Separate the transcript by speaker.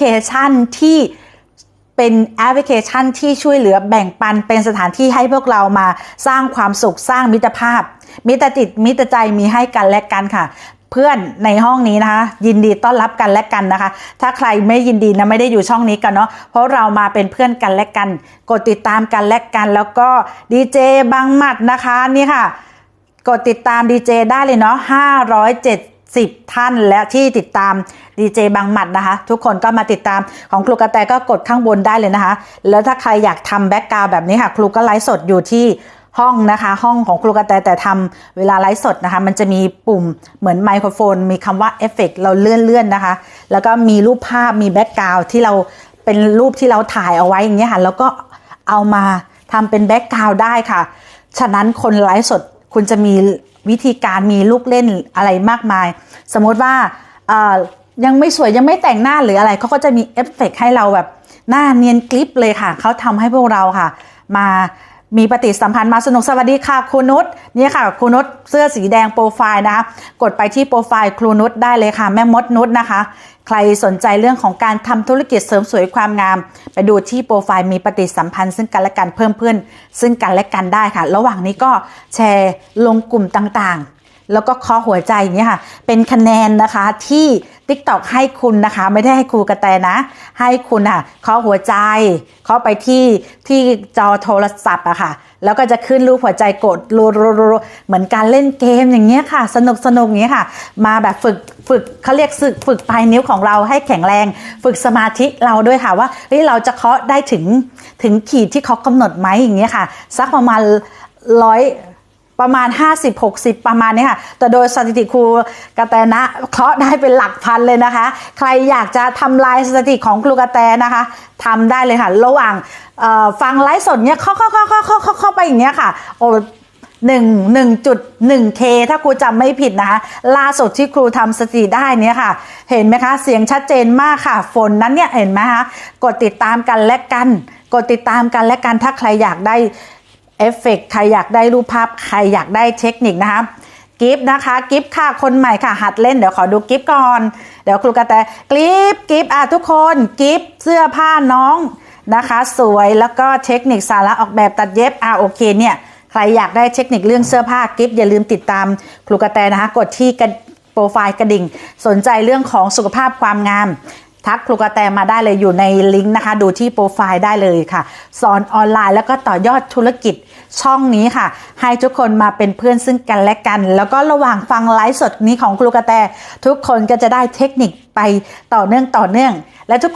Speaker 1: เคชันที่เป็นแอปพลิเคชันที่ช่วยเหลือแบ่งปันเป็นสถานที่ให้พวกเรามาสร้างความสุขสร้างมิตรภาพ มิตรจิตมิตรใจมีให้กันและกันค่ะ เพื่อนในห้องนี้นะคะ ยินดีต้อนรับกันและกันนะคะ ถ้าใครไม่ยินดีนะไม่ได้อยู่ช่องนี้กันเนาะเพราะเรามาเป็นเพื่อนกันและกัน กดติดตามกันและกัน แล้วก็ดีเจบางหมัดนะคะนี่ค่ะ กดติดตามดีเจได้เลยเนาะ570 ท่านและที่ติดตาม ดีเจบางหมัดนะคะ ทุกคนก็มาติดตามของครูกระแตก็กดข้างบนได้เลยนะคะ แล้วถ้าใครอยากทำแบ็กกราวแบบนี้ค่ะครูก็ไลฟ์สดอยู่ที่ห้องนะคะ ห้องของครูกระแตแต่ทำเวลาไลฟ์สดนะคะ มันจะมีปุ่มเหมือนไมโครโฟน มีคำว่าเอฟเฟกเราเลื่อนเลื่อนนะคะ แล้วก็มีรูปภาพมีแบ็กกราวที่เราเป็นรูปที่เราถ่ายเอาไว้อย่างเงี้ยค่ะแล้วก็เอามาทำเป็นแบ็กกราวได้ค่ะ ฉะนั้นคนไลฟ์สดคุณจะมีวิธีการมีลูกเล่นอะไรมากมาย สมมติว่า ยังไม่สวยยังไม่แต่งหน้าหรืออะไรเขาก็จะมีเอฟเฟกต์ให้เราแบบหน้าเนียนกลิปเลยค่ะ เขาทำให้พวกเราค่ะ มามีปฏิสัมพันธ์มาสนุกสวัสดีค่ะครูนุชนี่ค่ะครูนุชเสื้อสีแดงโปรไฟล์นะคะกดไปที่โปรไฟล์ครูนุชได้เลยค่ะ แม่มดนุชนะคะ ใครสนใจเรื่องของการทำธุรกิจเสริมสวยความงาม ไปดูที่โปรไฟล์มีปฏิสัมพันธ์ซึ่งกันและกันเพิ่มเพื่อนซึ่งกันและกันได้ค่ะ ระหว่างนี้ก็แชร์ลงกลุ่มต่างๆ แล้วก็คาะหัวใจอย่างนี้ค่ะ เป็นคะแนนนะคะที่ TikTok ให้คุณนะคะ ไม่ได้ให้ครูกระแตนะ ให้คุณค่ะเคาะหัวใจเคาะไปที่ที่จอโทรศัพท์อะค่ะ แล้วก็จะขึ้นรูปหัวใจกดรัวๆเหมือนการเล่นเกมอย่างเงี้ยค่ะ สนุกสนุกอย่างเงี้ยค่ะ มาแบบฝึกฝึกเขาเรียกฝึกฝึกปลายนิ้วของเราให้แข็งแรง ฝึกสมาธิเราด้วยค่ะว่าเฮ้ยเราจะเคาะได้ถึงถึงขีดที่เขากำหนดไหมอย่างเงี้ยค่ะสักประมาณร้อย ประมาณ 50-60 ประมาณนี้ค่ะ แต่โดยสถิติครูกระแตนะเคาะได้เป็นหลักพันเลยนะคะ ใครอยากจะทำลายสถิติของครูกระแตนะคะทำได้เลยค่ะ ระหว่างฟังไลฟ์สดเนี้ยเคาะเคาะเคาะเคาเคาะเคาเข้าไปอย่างเงี้ยค่ะโอ้หนึ่งหนึ่งจุดหนึ่งเคถ้าครูจำไม่ผิดนะคะล่าสุดที่ครูทำสถิติได้เนี่ยค่ะ เห็นไหมคะ เสียงชัดเจนมากค่ะ ฝนนั้นเนี่ยเห็นไหมคะ กดติดตามกันและกัน กดติดตามกันและกันถ้าใครอยากได้ เอฟเฟกต์ใครอยากได้รูปภาพใครอยากได้เทคนิคนะคะกิฟต์นะคะกิฟต์ค่ะคนใหม่ค่ะ หัดเล่นเดี๋ยวขอดูกิฟต์ก่อน เดี๋ยวครูกระแตกิฟต์กิฟต์อะทุกคนกิฟต์เสื้อผ้าน้องนะคะ สวยแล้วก็เทคนิคสาระออกแบบตัดเย็บอะโอเคเนี่ยใครอยากได้เทคนิคเรื่องเสื้อผ้ากิฟต์อย่าลืมติดตามครูกระแตนะคะ กดที่กระโปรไฟล์กระดิ่ง สนใจเรื่องของสุขภาพความงาม ทักครูกระแตมาได้เลยอยู่ในลิงก์นะคะ ดูที่โปรไฟล์ได้เลยค่ะ สอนออนไลน์แล้วก็ต่อยอดธุรกิจช่องนี้ค่ะ ให้ทุกคนมาเป็นเพื่อนซึ่งกันและกัน แล้วก็ระหว่างฟังไลฟ์สดนี้ของครูกระแต ทุกคนก็จะได้เทคนิคไปต่อเนื่องต่อเนื่อง และทุก